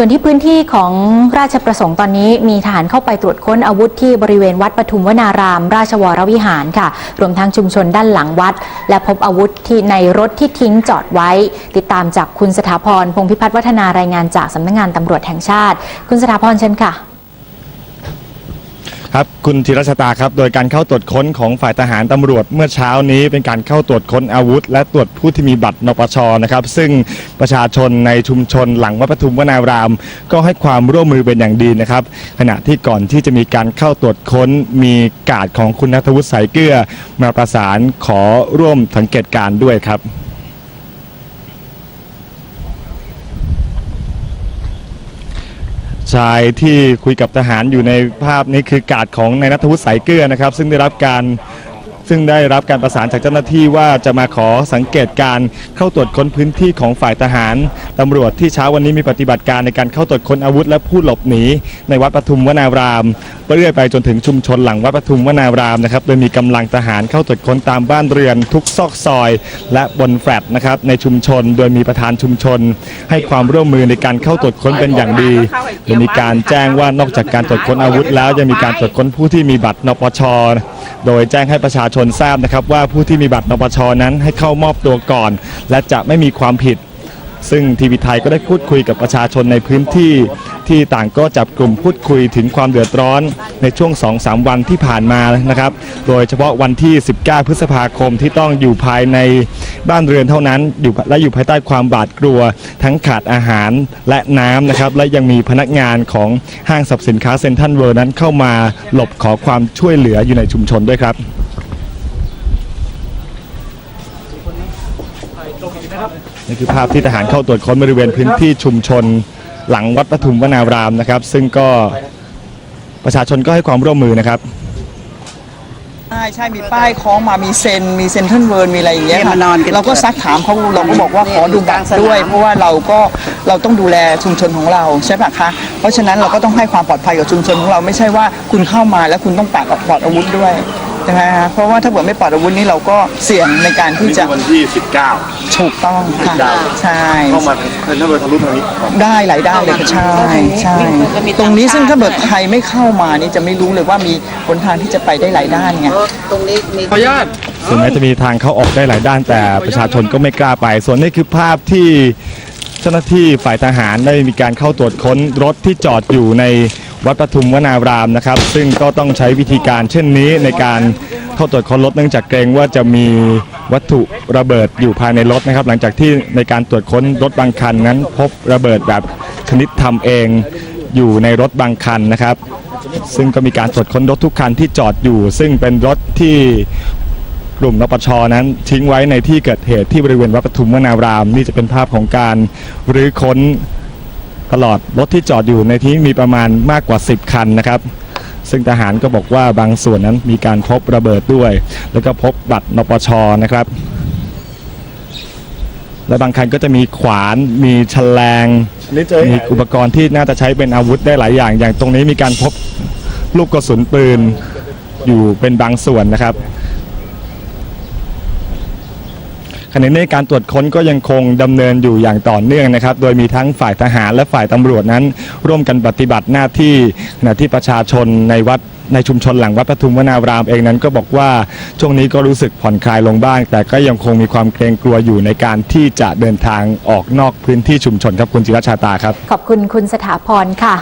ส่วนที่พื้นที่ของราชประสงค์ตอนนี้มีทหารเข้าไปตรวจค้นอาวุธที่บริเวณวัดปทุมวนาราม ราชวรวิหารค่ะ รวมทั้งชุมชนด้านหลังวัด และพบอาวุธที่ในรถที่ทิ้งจอดไว้ ติดตามจากคุณสถาพรพงพิพัฒน์วัฒนารายงานจากสำนักงานตำรวจแห่งชาติ คุณสถาพรเชิญค่ะ ครับคุณธีรชตาครับ โดยการเข้าตรวจค้นของฝ่ายทหารตำรวจเมื่อเช้านี้เป็นการเข้าตรวจค้นอาวุธ และตรวจผู้ที่มีบัตรนปชนะครับ ซึ่งประชาชนในชุมชนหลังวัดปทุมวนาราม ก็ให้ความร่วมมือเป็นอย่างดีนะครับ ขณะที่ก่อนที่จะมีการเข้าตรวจค้นมีกาดของคุณนัทวุฒิสายเกลือมาประสานขอร่วมสังเกตการด้วยครับ ชายที่คุยกับทหารอยู่ในภาพนี้คือกาดของนายนัทวุฒิสายเกลือนะครับ ซึ่งได้รับการ ซึ่งได้รับการประสานจากเจ้าหน้าที่ว่าจะมาขอสังเกตการเข้าตรวจค้นพื้นที่ของฝ่ายทหารตำรวจที่เช้าวันนี้มีปฏิบัติการในการเข้าตรวจค้นอาวุธและผู้หลบหนีในวัดปทุมวนารามเรื่อยไปจนถึงชุมชนหลังวัดปทุมวนารามนะครับโดยมีกำลังทหารเข้าตรวจค้นตามบ้านเรือนทุกซอกซอย และบนแฟลตนะครับในชุมชนโดยมีประธานชุมชน ให้ความร่วมมือในการเข้าตรวจค้นเป็นอย่างดีโดยมีการแจ้งว่านอกจากการตรวจค้นอาวุธแล้วยังมีการตรวจค้นผู้ที่มีบัตรนปช โดยแจ้งให้ประชาชนทราบนะครับว่าผู้ที่มีบัตรนปชนั้นให้เข้ามอบตัวก่อน และจะไม่มีความผิด ซึ่งทีวีไทยก็ได้พูดคุยกับประชาชนในพื้นที่ ที่ต่างก็จับกลุ่มพูดคุยถึงความเดือดร้อนในช่วง 2-3 วันที่ผ่านมานะครับ โดยเฉพาะวันที่ 19 พฤษภาคมที่ต้องอยู่ภายในบ้านเรือนเท่านั้นอยู่และอยู่ภายใต้ความบาดกลัว ทั้งขาดอาหารและน้ำนะครับ และยังมีพนักงานของห้างสรรพสินค้าเซ็นทรัลเวิร์นั้นเข้ามาหลบขอความช่วยเหลืออยู่ในชุมชนด้วยครับ นี่คือภาพที่ทหารเข้าตรวจค้นบริเวณพื้นที่ชุมชนหลังวัดปทุมวนารามนะครับ ซึ่งก็ประชาชนก็ให้ความร่วมมือนะครับใช่ใช่มีป้ายคล้องมามีเซ็นมีเซ็นทรัลเวิร์มีอะไรอย่างเงี้ยเนี่ยค่ะมานอนกันเราก็ซักถามเขาเราก็บอกว่าขอดูบัตรด้วย เพราะว่าเราก็เราต้องดูแลชุมชนของเราใช่ปะคะเพราะฉะนั้นเราก็ต้องให้ความปลอดภัยกับชุมชนของเราไม่ใช่ว่าคุณเข้ามาแล้วคุณต้องปาดปลอดอาวุธด้วย ใช่ไหมคะเพราะว่าถ้าเกิดไม่ปลอดอาวุธนี่เราก็เสี่ยงในการที่จะวันที่ 19 ถูกต้องค่ะใช่เข้ามาเซ็นทรัลเวิร์ทะลุทางนี้ได้หลายด้านเลยค่ะใช่ใช่ตรงนี้ซึ่งถ้าเกิดใครไม่เข้ามานี่จะไม่รู้เลยว่ามีหนทางที่จะไปได้หลายด้านไงตรงนี้มีถึงแม้จะมีทางเข้าออกได้หลายด้านแต่ประชาชนก็ไม่กล้าไป ส่วนนี้คือภาพที่เจ้าหน้าที่ฝ่ายทหารได้มีการเข้าตรวจค้นรถที่จอดอยู่ใน วัดปทุมวนารามนะครับ ซึ่งก็ต้องใช้วิธีการเช่นนี้ในการเข้าตรวจค้นรถเนื่องจากเกรงว่าจะมีวัตถุระเบิดอยู่ภายในรถนะครับ หลังจากที่ในการตรวจค้นรถบางคันนั้น พบระเบิดแบบชนิดทำเองอยู่ในรถบางคันนะครับ ซึ่งก็มีการตรวจค้นรถทุกคันที่จอดอยู่ ซึ่งเป็นรถที่กลุ่มนปชนั้นทิ้งไว้ในที่เกิดเหตุที่บริเวณวัดปทุมวนาราม นี่จะเป็นภาพของการรื้อค้น ตลอดรถที่จอดอยู่ในที่มีประมาณมากกว่า 10 คันนะครับ ซึ่งทหารก็บอกว่าบางส่วนนั้นมีการพบระเบิดด้วย แล้วก็พบบัตรนปชนะครับ และบางคันก็จะมีขวานมีแฉลงมีอุปกรณ์ที่น่าจะใช้เป็นอาวุธได้หลายอย่าง อย่างตรงนี้มีการพบลูกกระสุนปืนอยู่เป็นบางส่วนนะครับ ขณะนี้การตรวจค้นก็ยังคงดำเนินอยู่อย่างต่อเนื่องนะครับ โดยมีทั้งฝ่ายทหารและฝ่ายตำรวจนั้น ร่วมกันปฏิบัติหน้าที่ขณะที่ประชาชนในวัดในชุมชนหลังวัดปทุมวนารามเองนั้นก็บอกว่าช่วงนี้ก็รู้สึกผ่อนคลายลงบ้าง แต่ก็ยังคงมีความเกรงกลัวอยู่ในการที่จะเดินทางออกนอกพื้นที่ชุมชนครับคุณจิรชาตาครับ ขอบคุณคุณสถาพรค่ะ